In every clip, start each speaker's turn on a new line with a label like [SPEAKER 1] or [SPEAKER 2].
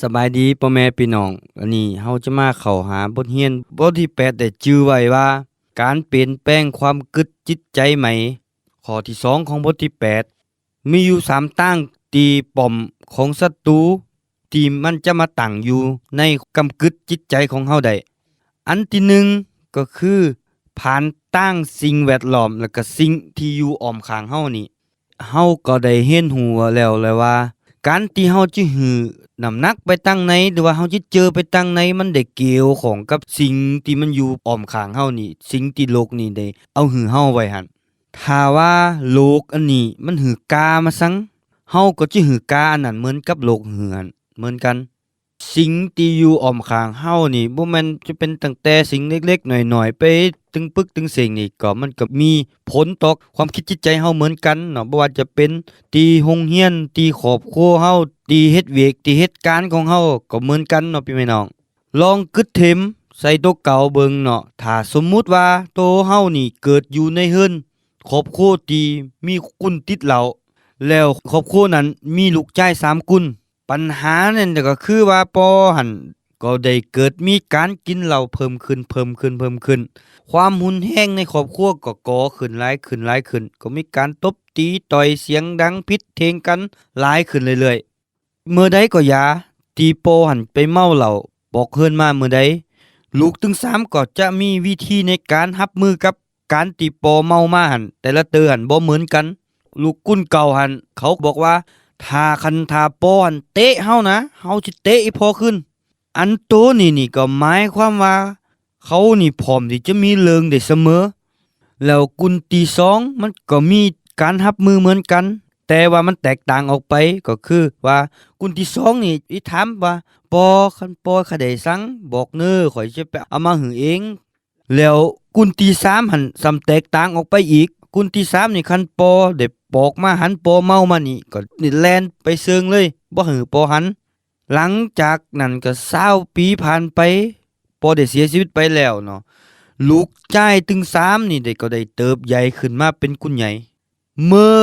[SPEAKER 1] สบายดีพ่อแม่พี่น้องวันนี้เฮาจะมาเข้าหาบทเรียนบทที่8ได้ชื่อไว้ว่า การเปลี่ยนแปลงความกึดจิตใจใหม่ข้อที่ 2 ของบทที่ 8 มีอยู่ 3ตั้งตีป้อมของศัตรูที่มันจะมาตั้งอยู่ในกำกึดจิตใจของเฮาได้อันที่หนึ่งก็คือผ่านตั้งสิ่งแวดล้อมแล้วก็สิ่งที่อยู่อ้อมข้างเฮานี่เฮาก็ได้เห็นหัวแล้วเลยว่า การที่เฮาจิหือน้ำหนักไปตั้งไหนหรือว่าเฮาจะเจอไปตั้งไหนมันได้เกี่ยวของกับสิ่งที่มันอยู่อ้อมข้างเฮานี่ สิ่งที่โลกนี่ได้เอาหือเฮาไว้หั่นถ้าว่าโลกอันนี้มันหือกามาสังเฮาก็จิหือกาอันนั้นเหมือนกับโลกหือหั่นเหมือนกัน สิ่งที่อยู่อ้อมข้างเฮานี่บ่แม่นจะเป็นตั้งแต่สิ่งเล็กๆหน่อยๆ ไปถึงปึกถึงเสียงนี่ก็มันก็มีผลต่อความคิดจิตใจเฮาเหมือนกันเนาะบ่ว่าจะเป็นตีโรงเรียนตีครอบครัวเฮาตีเฮ็ดเวกตีเหตุการของเฮาก็เหมือนกันเนาะพี่แม่น้อง ลองกึดเข็มใส่ตัวเก่าเบิ่งเนาะถ้าสมมุติว่าโตเฮานี่เกิดอยู่ในเฮือนครอบครัวที่มีกุนติดเหล้าแล้วครอบครัวนั้นมีลูกชายสามกุน ปัญหานั่นก็คือว่าปอหันก็ได้เกิดมีการกินเหล้าเพิ่มขึ้นเพิ่มขึ้นเพิ่มขึ้น ความหุนแห้งในครอบครัวก็ก่อขึ้นหลายขึ้นหลายขึ้น ก็มีการตบตีต่อยเสียงดังพิษเทงกันหลายขึ้นเรื่อยๆเมื่อใดก็ยาตีโปหันไปเมาเหล้าบอกเฮือนมาเมื่อใดลูกถึงสามก็จะมีวิธีในการรับมือกับการตีโปเมามาหันแต่ละเตือหันบ่เหมือนกัน ลูกกุ้นเก่าหันเขาบอกว่า ถ้าคันทาปอนเตะเฮานะเฮาสิเตะอีพอขึ้น อันโตนี่นี่ก็หมายความว่า เขานี่พร้อมที่จะมีเริงได้เสมอ แล้วกุนตีสองมันก็มีการรับมือเหมือนกัน แต่ว่ามันแตกต่างออกไปก็คือว่ากุนตีสองนี่อีถามว่าปอคันปอขะได้สังบอกเน้อข่อยจะไปเอามาหือเอง แล้วกุนตีสามหันสำแตกต่างออกไปอีก กุนตีสามนี่คันปอได้ปอกมาหันปอเมามานี่ก็นี่แลนไปเซิงเลยบ่หือปอหัน หลังจากนั้นก็เศร้าปีผ่านไป ปอได้เสียชีวิตไปแล้วเนาะลูกชายถึงสามนี่ได้ก็ได้เติบใหญ่ขึ้นมาเป็นกุนใหญ่ เมื่อ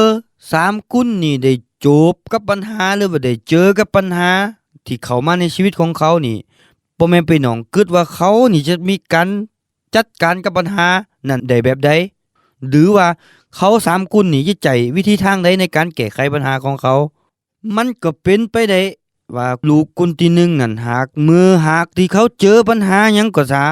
[SPEAKER 1] สามกุนนี่ได้จบกับปัญหาหรือว่าได้เจอกับปัญหา ที่เข้ามาในชีวิตของเขานี่พ่อแม่พี่น้องคิดว่าเขานี่จะมีการจัดการกับปัญหา นั่นได้แบบใด หรือว่าเขาสามกุนนี่จะใจวิธีทางใดในการแก้ไขปัญหาของเขา มันก็เป็นไปได้ว่าลูกกุนที่หนึ่งนั่นหากมือหากที่เขาเจอปัญหาหยังก็ซา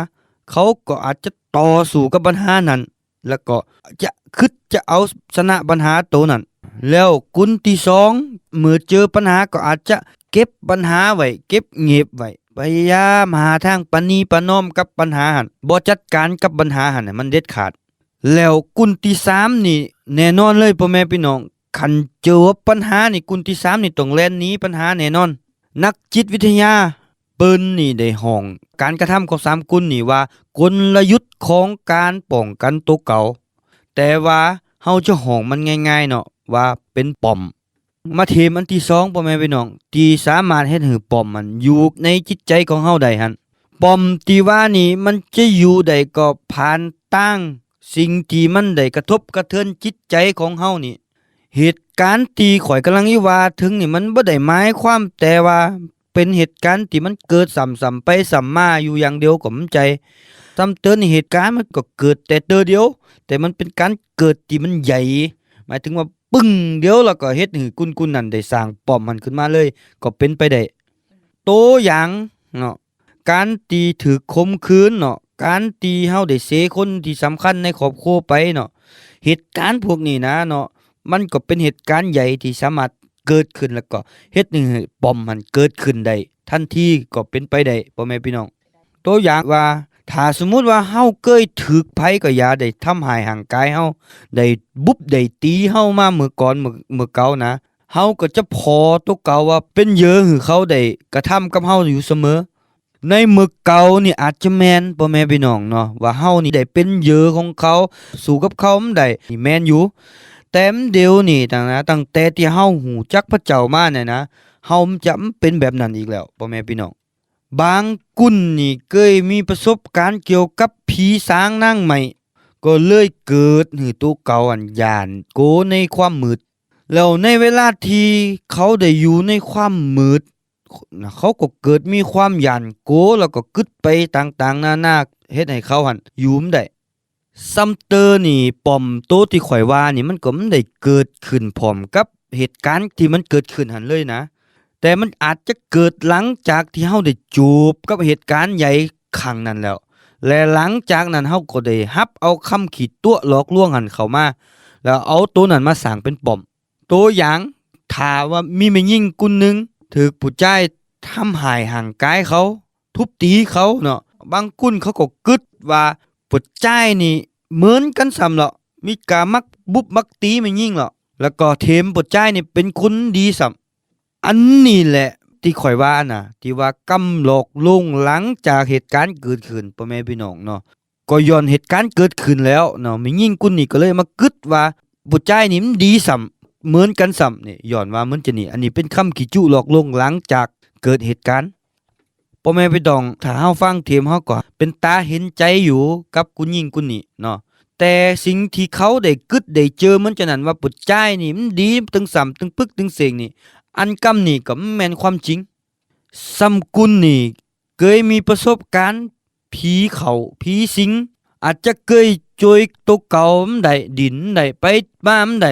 [SPEAKER 1] เขาก็อาจจะต่อสู้กับปัญหานั้น แล้วก็จะคิดจะเอาชนะปัญหาตัวนั้น แล้วกุนที่สองเมื่อเจอปัญหาก็อาจจะเก็บปัญหาไว้เก็บเงียบไว้พยายามหาทางปณีปนอมกับปัญหาหันบ่จัดการกับปัญหาหันมันเด็ดขาด แล้วกุนที่สามนี่ แน่นอนเลยพ่อแม่พี่น้องคันเจอปัญหานี่กุนที่สามนี่ต้องแล่นหนีปัญหาแน่นอน นักจิตวิทยาเปิ้นนี่ได้ห้อง การกระทำของสามกุนนี่ว่ากลยุทธ์ของการป้องกันตัวเก่า แต่ว่าเฮาจะห้องมันง่ายๆเนาะว่าเป็นปอม มาเทมอันที่สองพ่อแม่พี่น้องที่สามารถเฮ็ดให้ปอมมันอยู่ในจิตใจของเฮาได้หั่นปอมที่ว่านี่มันจะอยู่ได้ก็ผ่านตั้ง สิ่งที่มันได้กระทบกระเทือนจิตใจของเฮานี่ เหตุการณ์ที่ข่อยกำลังอีว่าถึงนี่มันบ่ได้หมายความแต่ว่าเป็นเหตุการณ์ที่มันเกิดซ้ำๆไปซ้ำมาอยู่อย่างเดียวก็มันใจซ้ำเตือนเหตุการณ์มันก็เกิดแต่เตอเดียว แต่มันเป็นการเกิดที่มันใหญ่ หมายถึงว่าปึ้งเดียวแล้วก็เฮ็ดให้กุนกุนๆนั่นได้สร้างป้อมมันขึ้นมาเลย ก็เป็นไปได้โตอย่างเนาะการตีถือคมคืนเนาะ การตีเฮาได้เสคนที่สำคัญในครอบครัวไปเนาะเหตุการณ์พวกนี้นะเนาะมันก็เป็นเหตุการณ์ใหญ่ที่สามารถเกิดขึ้นแล้วก็เฮ็ดให้ปอมมันเกิดขึ้นได้ทันทีก็เป็นไปได้พ่อแม่พี่น้อง ตัวอย่างว่าถ้าสมมุติว่าเฮาเคยถึกภัยก็อย่าได้ทำหายห่างกายเฮาได้บุบได้ตีเฮามาเมื่อก่อนเมื่อเมื่อเก่านะเฮาก็จะพอตัวเก่าว่าเป็นเยอะหือเขาได้กระทำกับเฮาอยู่เสมอ ในมือเก่านี่อาจจะแมนพ่อแม่พี่น้องเนาะว่าเฮานี่ได้เป็นเยอะของเขา สู้กับเขามันได้นี่แมนอยู่ แต่มเดียวนี่ตั้งนะตั้งแต่ที่เฮาหูจักพระเจ้ามาเนี่ยนะเฮาจะเป็นแบบนั้นอีกแล้วพ่อแม่พี่น้องบางกุนนี่เคยมีประสบการณ์เกี่ยวกับผีสางนางใหม่ก็เลยเกิดหือตัวเก่าอันยานโกในความมืดแล้วในเวลาที่เขาได้อยู่ในความมืด นะเขาก็เกิดมีความหยันโกแล้วก็กึดไปต่างๆ นานาเฮ็ดให้เขาหันยุมได้ซัมเตอร์นี่ปอมโตที่ข่อยว่านี่มันก็มันได้เกิดขึ้นพร้อมกับเหตุการณ์ที่มันเกิดขึ้นหันเลยนะ แต่มันอาจจะเกิดหลังจากที่เฮาได้จูบกับเหตุการณ์ใหญ่ครั้งนั้นแล้ว และหลังจากนั้นเฮาก็ได้ฮับเอาคำขีดตัวหลอกลวงหันเข้ามา แล้วเอาตัวนั้นมาสร้างเป็นปอม ตัวอย่างถ้าว่ามีแม่ยิ่งกุนหนึง ถูกผู้ชายทำหายห่างกายเขา ทุบตีเขาเนาะบางกุนเขาก็กึดว่าผู้ชายนี่เหมือนกันซ้ำเนาะมีกามักบุบมักตีแม่ยิ่งเนาะแล้วก็เทมผู้ชายนี่เป็นคนดีซ้ำอันนี้แหละที่ข่อยว่าน่ะ ที่ว่ากำหลอกลวงหลังจากเหตุการณ์เกิดขึ้นพ่อแม่พี่น้องเนาะก็ย้อนเหตุการณ์เกิดขึ้นแล้วเนาะแม่ยิ่งกุนนี่ก็เลยมากึดว่าผู้ชายนี่มันดีซ้ำ เหมือนกันซ้ำนี่ย้อนว่ามันจะนี่ อันนี้เป็นคำขี้จุหลอกลวงหลังจากเกิดเหตุการณ์พ่อแม่พี่น้องถ้าเฮาฟังเทมเฮาก็เป็นตาเห็นใจอยู่กับกุนยิงกุนนี่เนาะแต่สิ่งที่เขาได้กึดได้เจอมันจะนั้นว่าปุจจายนี่มันดีถึงซ้ำถึงปึกถึงเสียงนี่ อันกำนี่ก็แม่นความจริงซ้ำกุนนี่เคยมีประสบการณ์ผีเขาผีสิงอาจจะเคยจอยตกเก่ามันได้ดินได้ไปมามันได้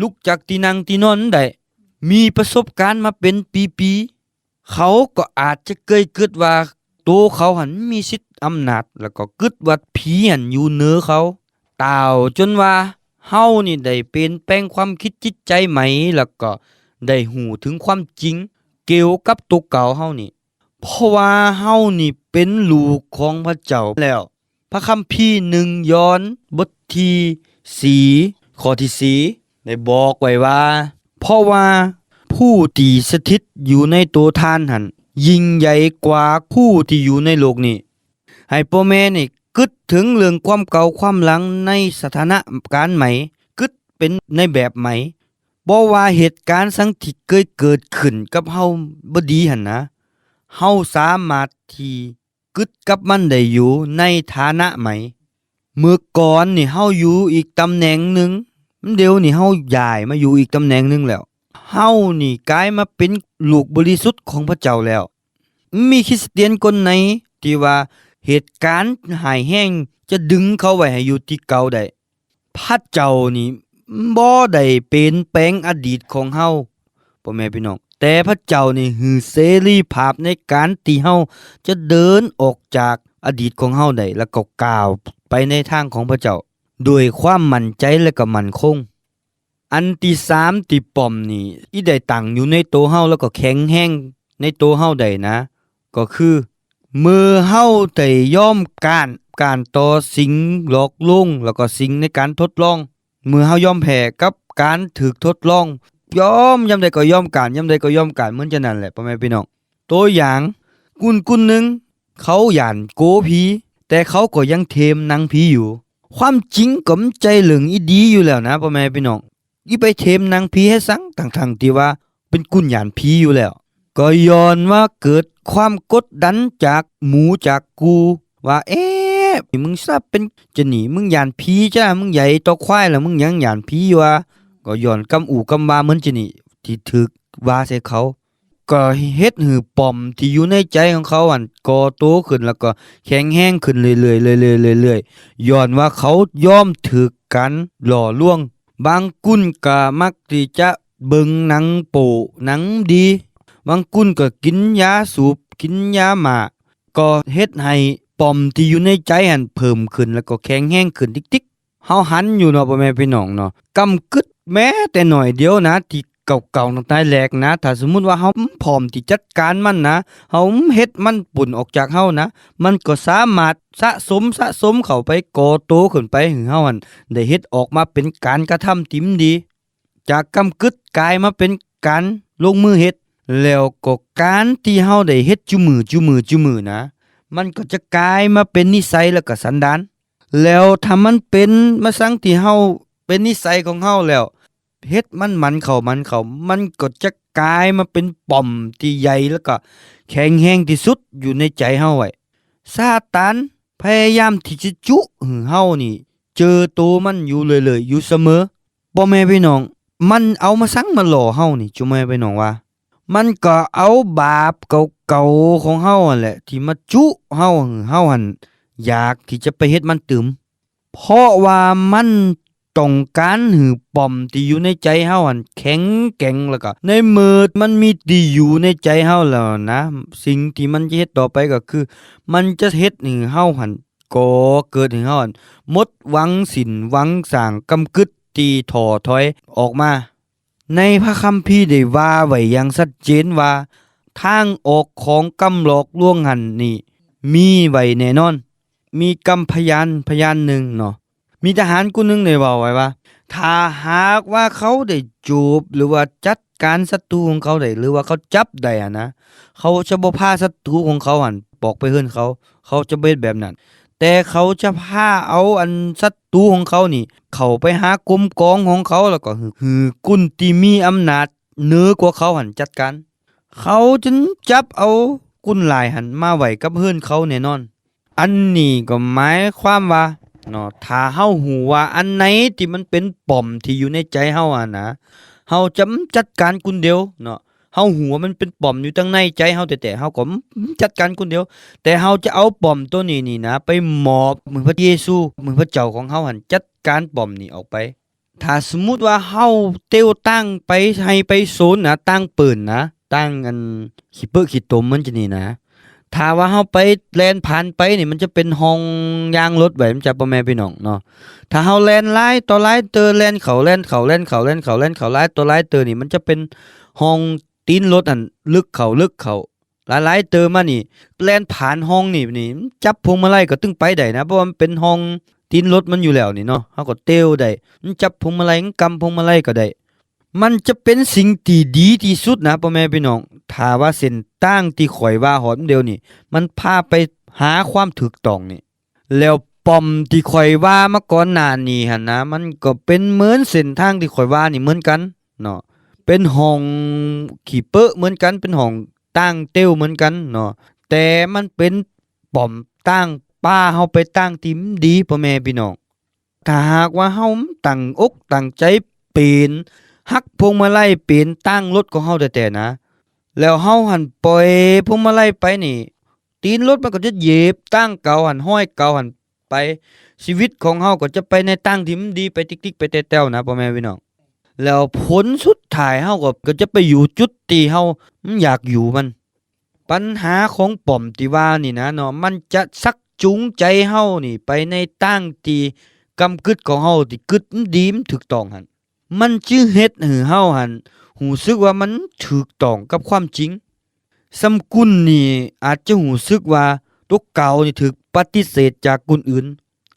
[SPEAKER 1] ลุกจากที่นั่งที่นอนได้ มีประสบการณ์มาเป็นปีๆเขาก็อาจจะเคยคิดว่าโตเขาหันมีสิทธิ์อำนาจ แล้วก็คิดว่าผีหันอยู่เหนือเขาตาวจนว่าเฮานี่ได้เปลี่ยนแปลงความคิดจิตใจไหมแล้วก็ได้หูถึงความจริง เกี่ยวกับตัวเก่าเฮานี่ เพราะว่าเฮานี่เป็นลูกของพระเจ้าแล้ว พระคัมภีร์หนึ่งย้อนบทที่สีข้อที่สี ได้บอกไว้ว่า เพราะว่าผู้ที่สถิตอยู่ในตัวท่านหันยิ่งใหญ่กว่าผู้ที่อยู่ในโลกนี้ ให้พ่อแม่นี่กึดถึงเรื่องความเก่าความหลังในสถานะการณ์ใหม่กึดเป็นในแบบใหม่บ่ว่าเหตุการณ์สังที่เคยเกิดขึ้นกับเฮาบ่ดีหั่นนะเฮาสามารถที่กึดกับมันได้อยู่ในฐานะไหม่ เมื่อก่อนนี่เฮาอยู่อีกตำแหน่งหนึ่ง เดี๋ยวนี่เฮาย้ายมาอยู่อีกตำแหน่งหนึ่งแล้ว เฮานี่กลายมาเป็นลูกบริสุทธิ์ของพระเจ้าแล้ว มีคริสเตียนคนไหนที่ว่าเหตุการณ์หายแห้งจะดึงเขาไว้ให้อยู่ที่เก่าได้พระเจ้านี่บ่ได้เป็นแปลงอดีตของเฮาพ่อแม่พี่น้อง แต่พระเจ้านี่ฮือเสรีภาพในการที่เฮาจะเดินออกจากอดีตของเฮาได้แล้วก็ก้าวไปในทางของพระเจ้า ด้วยความมั่นใจและก็มั่นคง อันที่สามที่ป้อมนี่อีได้ตั้งอยู่ในตัวเฮาแล้วก็แข็งแรงในตัวเฮาได้นะ ก็คือมือเฮาได้ยอมการการต่อสิ่งหลอกลวงแล้วก็สิ่งในการทดลอง มือเฮายอมแพ้กับการถูกทดลองยอมยามใดก็ยอมการยามใดก็ยอมการเหมือนจะนั่นแหละพ่อแม่พี่น้องตัวอย่างกุนกุนหนึ่งเขาหยานโกผีแต่เขาก็ยังเทมนางผีอยู่ ความจริงก็มใจเหลืองอีดีอยู่แล้วนะพ่อแม่พี่น้องอีไปเทมนางผีให้สังทั้งๆที่ว่าเป็นกุนหยานผีอยู่แล้ว ก็ย้อนว่าเกิดความกดดันจากหมูจากกู ว่าเอ๊ะมึงทราบเป็นจะหนีมึงหยานผีจ้ามึงใหญ่ตอควายแล้วมึงยังหยานผีอยู่วะก็ย้อนกำอู่กำวาเหมือนจะหนีที่ถึกว่าใส่เขา ก็เฮ็ดหือปอมที่อยู่ในใจของเขาอันก่อโตขึ้นแล้วก็แข็งแห้งขึ้นเรื่อยๆเรื่อยๆเรื่อยๆย้อนว่าเขายอมถึกกันหล่อลวง บางกุ้นก็มักที่จะเบิ่งหนังโปหนังดี บางกุ้นก็กินยาสูบกินยาหมาก็เฮ็ดให้ปอมที่อยู่ในใจหันเพิ่มขึ้นแล้วก็แข็งแห้งขึ้นติ๊กๆเฮาหันอยู่เนาะพ่อแม่พี่น้องเนาะกำกึดแม้แต่หน่อยเดียวนะที่ เก่าๆตั้งแต่แรกนะ ถ้าสมมุติว่าเฮาพร้อมที่จัดการมันนะเฮาเฮ็ดมันปุ่นออกจากเฮานะ มันก็สามารถสะสมสะสมเข้าไปก่อโตขึ้นไปถึงเฮาหันได้เฮ็ดออกมาเป็นการกระทำติมดี จากกำกึดกลายมาเป็นการลงมือเฮ็ดแล้วก็การที่เฮาได้เฮ็ดจุมือจุมือจุมือนะ มันก็จะกลายมาเป็นนิสัยแล้วก็สันดานแล้วถ้ามันเป็นมาสังที่เฮาเป็นนิสัยของเฮาแล้ว เฮ็ดมันมันเข้ามันเข้ามันก็จะกลายมาเป็นป่อมที่ใหญ่แล้วก็แข็งแรงที่สุดอยู่ในใจเฮาไว้ซาตานพยายามที่จะจุหือเฮานี่ เจอตัวมันอยู่เลยๆอยู่เสมอบ่แม่พี่น้อง มันเอามาสั่งมาหล่อเฮานี่จุแม่พี่น้องว่า มันก็เอาบาปเก่าๆของเฮาหั่นแหละที่มาจุเฮาเฮาหั่นอยากที่จะไปเฮ็ดมันตึมเพราะว่ามัน ต้องการหือปอมที่อยู่ในใจเฮาหันแข็งแกร่งแล้วก็ในมือมันมีที่อยู่ในใจเฮาแล้วนะ สิ่งที่มันจะเฮ็ดต่อไปก็คือ มันจะเฮ็ดให้เฮาหันก่อเกิดให้เฮาหันหมดหวังสินหวังสร้างกำกึดตีถอถอยออกมา ในพระคัมภีร์ได้ว่าไว้อย่างชัดเจนว่า ทางออกของกำหลอกลวงหันนี่ มีไว้แน่นอน มีกำพยานพยานหนึ่งเนาะ มีทหารคนหนึงได้บอกไว้ว่า ถ้าหากว่าเขาได้จูบหรือว่าจัดการศัตรูของเขาได้หรือว่าเขาจับได้อะนะเขาจะบ่พาศัตรูของเขาหันบอกไปเฮือนเขา เขาจะเฮ็ดแบบนั้น แต่เขาจะพาเอาอันศัตรูของเขานี่ เขาไปหากรมกองของเขาแล้วก็หือหือกุนที่มีอำนาจเหนือกว่าเขาหันจัดการ เขาจึงจับเอากุนหลายหันมาไว้กับเฮือนเขาแน่นอน อันนี้ก็หมายความว่า เนาะถ้าเฮาหูว่าอันไหนที่มันเป็นปอมที่อยู่ในใจเฮาอะนะเฮาจะจัดการกุนเดียวเนาะเฮาหัวมันเป็นปอมอยู่ตั้งในใจเฮาแต่แต่เฮาก็จัดการกุนเดียว แต่เฮาจะเอาปอมตัวนี้นี่นะ ไปมอบมือพระเยซูมือพระเจ้าของเฮาหันจัดการปอมนี่ออกไป ถ้าสมมุติว่าเฮาเตียวตั้งไปให้ไปศูนย์นะตั้งปืนนะ ตั้งอันขี้เปิ้อขี้ตมมันจะนี่นะ ถ้าว่าเฮาไปแล่นผ่านไปนี่มันจะเป็นห้องยางรถไว้มันจะบ่แม่พี่น้องเนาะถ้าเฮาแล่นหลายต่อหลายเตอแล่นเขาแล่นเขาแล่นเขาแล่นเขาแล่นเขาหลายต่อหลายเตอนี่มันจะเป็นห้องตีนรถอันลึกเขาลึกเขาหลายๆเตอมานี่แล่นผ่านห้องนี่นี่จับพวงมาลัยก็ตึงไปได้นะเพราะมันเป็นห้องตีนรถมันอยู่แล้วนี่เนาะเฮาก็เตียวได้มันจับพวงมาลัยกำพวงมาลัยก็ได้มันจะเป็นสิ่งที่ดีที่สุดนะพ่อแม่พี่น้อง ถาว่าเส้นตั้งที่ข่อยว่าหอมเดียวนี่ มันพาไปหาความถูกต้องนี่ แล้วปอมที่ข่อยว่ามาก่อนหน้านี้หั่นนะ มันก็เป็นเหมือนเส้นทางที่ข่อยว่านี่เหมือนกันเนาะเป็นห้องขี่เปอะเหมือนกัน เป็นห้องตั้งเต้วเหมือนกันเนาะแต่มันเป็นปอมตั้งป้าเฮาไปตั้งติมดีพ่อแม่พี่น้องถ้าหากว่าเฮาตั้งอกตั้งใจเป็นหักพวงมาลัยเป็นตั้งรถของเฮาแต่ๆนะ แล้วเฮาหันปล่อยพวงมาลัยไปนี่ ตีนรถมันก็จะเหยียบตั้งเก่าหันห้อยเก่าหันไปชีวิตของเฮาก็จะไปในตั้งที่มันดีไปติ๊กๆไปแต้วๆนะพ่อแม่พี่น้องแล้วผลสุดท้ายเฮาก็ก็จะไปอยู่จุดที่เฮามันอยากอยู่มัน ปัญหาของป่อมที่ว่านี่นะเนาะมันจะซักจูงใจเฮานี่ ไปในตั้งที่กำกึดของเฮาที่กึดดีมถูกต้องหัน มันจึงเฮ็ดให้เฮาหันหูสึกว่ามันถูกต้องกับความจริงสำกุลนี่อาจจะหูซึกว่าตัวเก่านี่ถูกปฏิเสธจากกุนอื่น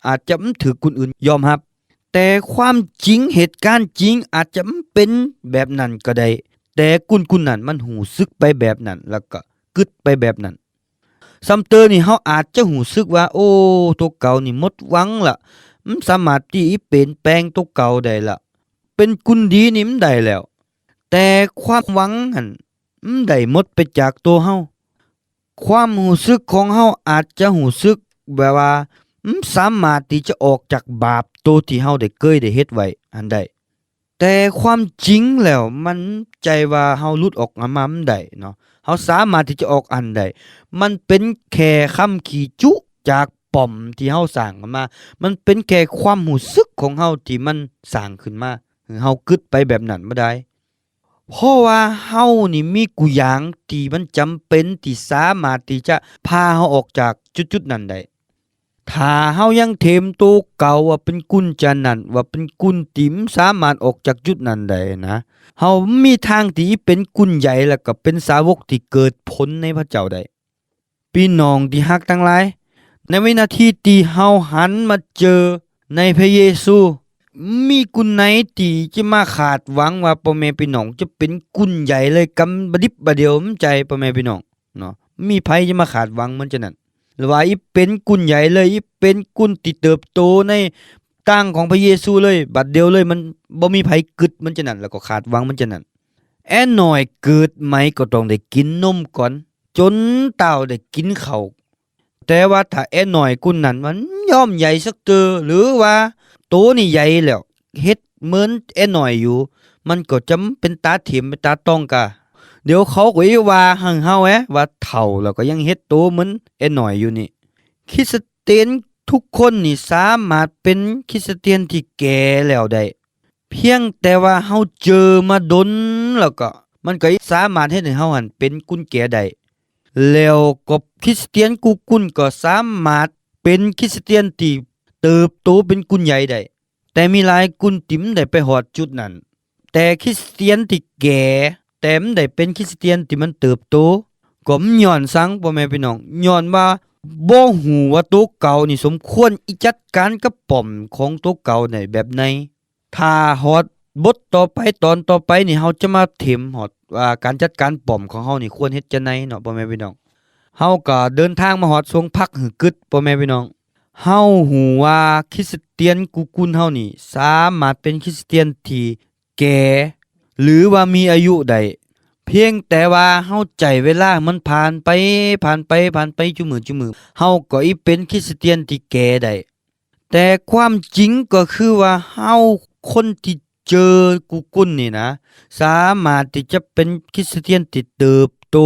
[SPEAKER 1] อาจจะมันถูกกุนอื่นยอมรับแต่ความจริงเหตุการณ์จริงอาจจะเป็นแบบนั้นก็ได้แต่กุนกุนนั้นมันหูซึกไปแบบนั้นแล้วก็กึดไปแบบนั้นซัมเตอร์นี่เฮาอาจจะหูซึกว่า โอ้ตัวเก่านี่หมดหวังละมันสามารถที่เปลี่ยนแปลงตัวเก่าได้ละ เป็นกุนดีนี่มันได้แล้ว แต่ความหวังหันมได้หมดไปจากตัวเฮาความหูสึกของเฮาอาจจะหูสึกแบบว่าสามารถที่จะออกจากบาปตัวที่เฮาได้เคยได้เฮ็ดไว้อันใดแต่ความจริงแล้วมันใจว่าเฮาหลุดออกมามันได้เนาะเฮาสามารถที่จะออกอันใดมันเป็นแค่คำขี่จุจากป่อมที่เฮาสร้างกันมา มันเป็นแค่ความหูสึกของเฮาที่มันสร้างขึ้นมา เฮาคิดไปแบบนั้นบ่ได้เพราะว่าเฮานี่มีกุอย่างที่มันจำเป็นที่สามารถที่จะพาเฮาออกจากจุดๆนั้นได้ถ้าเฮายังเทมตัวเก่าว่าเป็นกุญจันนั้นว่าเป็นกุญติมสามารถออกจากจุดนั้นได้นะเฮามีทางที่เป็นกุญใหญ่แล้วก็เป็นสาวกที่เกิดผลในพระเจ้าได้พี่น้องที่ฮักทั้งหลายในวินาทีที่เฮาหันมาเจอในพระเยซู มีกุญไหนที่จะมาขาดหวังว่าพ่อแม่พี่น้องจะเป็นกุญใหญ่เลยกำบดิบบเดียวมันใจพ่อแม่พี่น้องเนาะมีไผจะมาขาดหวังมันจะนั่นหรือว่าอีเป็นกุญใหญ่เลยอีเป็นกุญที่เติบโตในตั้งของพระเยซูเลย บัดเดียวเลยมันบ่มีไผกึดมันจะนั่นแล้วก็ขาดหวังมันจะนั่นแอนหน้อยเกิดไหมก็ต้องได้กินนมก่อน จนเต่าได้กินเขาแต่ว่าถ้าแอนหน้อยกุญนั้นมันย่อมใหญ่สักเตอหรือว่า โตนี่ใหญ่แล้วเฮ็ดเหมือนแอหน่อยอยู่ มันก็จำเป็นตาเถียมเป็นตาต้องกะเดี๋ยวเขาก็อีว่าหังเฮาแอะว่าเฒ่าแล้วก็ยังเฮ็ดโตเหมือนไอ้หน่อยอยู่นี่คริสเตียนทุกคนนี่สามารถเป็นคริสเตียนที่แก่แล้วได้เพียงแต่ว่าเฮาเจอมาดนแล้วก็ มันก็สามารถเฮ็ดให้เฮาหันเป็นกุญแจได้แล้วก็คริสเตียนกูกุนก็สามารถเป็นคริสเตียนที่ เติบโตเป็นกุญใหญ่ได้ แต่มีหลายกุญติ๋มได้ไปหอดจุดนั้น แต่คริสเตียนที่แก่แต่มได้เป็นคริสเตียนที่มันเติบโตก็มย้อนสังพ่อแม่พี่น้องย้อนว่าบ่ฮู้ว่าตัวเก่านี่สมควรอีจัดการกับป้อมของตัวเก่าในแบบไหนถ้าฮอดบทต่อไปตอนต่อไปนี่เฮาจะมาเถมฮอดว่าการจัดการป้อมของเฮานี่ควรเฮ็ดจังไดเนาะพ่อแม่พี่น้องเฮาก็เดินทางมาฮอดทรงพักหือกึดพ่อแม่พี่น้อง เฮาหูว่าคริสเตียนกูกุนเฮานี่สามารถเป็นคริสเตียนที่แก่หรือว่ามีอายุได้เพียงแต่ว่าเฮาใจเวลามันผ่านไปผ่านไปผ่านไปจุมือจุมือเฮาก็อีเป็นคริสเตียนที่แก่ได้แต่ความจริงก็คือว่าเฮาคนที่เจอกูกุนนี่นะ สามารถที่จะเป็นคริสเตียนที่เติบโต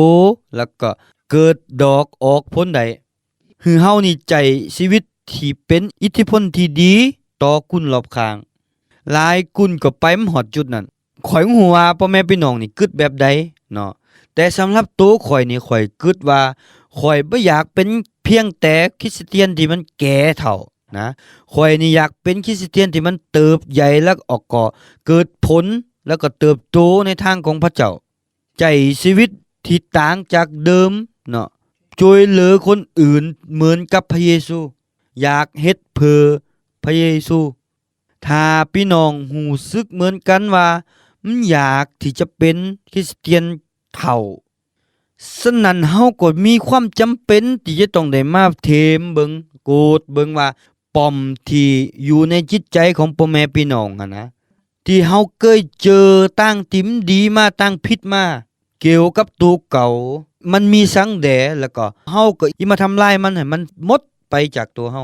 [SPEAKER 1] แล้วก็เกิดดอกออกผลใดคือเฮานี่ใจชีวิต ที่เป็นอิทธิพลที่ดีต่อคุณรอบข้างหลายกุนก็ไปมหอดจุดนั้นข่อยฮู้ว่าพ่อแม่พี่น้องนี่คิดแบบใดเนาะแต่สำหรับตัวข่อยนี่ข่อยคิดว่าข่อยบ่อยากเป็นเพียงแต่คริสเตียนที่มันแก่เฒ่านะข่อยนี่อยากเป็นคริสเตียนที่มันเติบใหญ่แล้วออกก่อเกิดผลแล้วก็เติบโตในทางของพระเจ้า ใจชีวิตที่ต่างจากเดิมเนาะช่วยเหลือคนอื่นเหมือนกับพระเยซู อยากเฮ็ดเพื่อพระเยซูถ้าพี่น้องหูซึกเหมือนกันว่ามันอยากที่จะเป็นคริสเตียนเฒ่าฉะนั้นเฮาก็มีความจำเป็นที่จะต้องได้มาเทมเบิงโกดเบิงว่าปอมที่อยู่ในจิตใจของพ่อแม่พี่น้องอะนะ ที่เฮาเคยเจอตั้งติมดีมาตั้งผิดมา เกี่ยวกับตัวเก่า มันมีสังแดแล้วก็เฮาก็อีมาทำลายมันให้มันหมด ไปจากตัวเฮา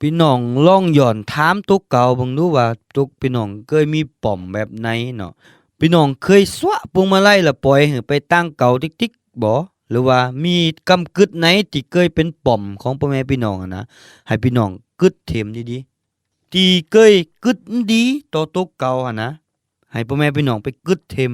[SPEAKER 1] พี่น้องล่องย้อนถามตัวเก่าบิ่งดูว่าตัวพี่น้องเคยมีป่อมแบบไหนเนาะพี่น้องเคยสวะพวงมาลัยล้วปล่อยให้ไปตั้งเก่าติ๊กๆบ่หรือว่ามีกำกึดไหนที่เคยเป็นป่อมของพ่อแม่พี่น้องนะให้พี่น้องกึดเถมดีๆที่เคยกึดดีต่อตัวเก่านะให้พ่อแม่พี่น้องไปกึดเทม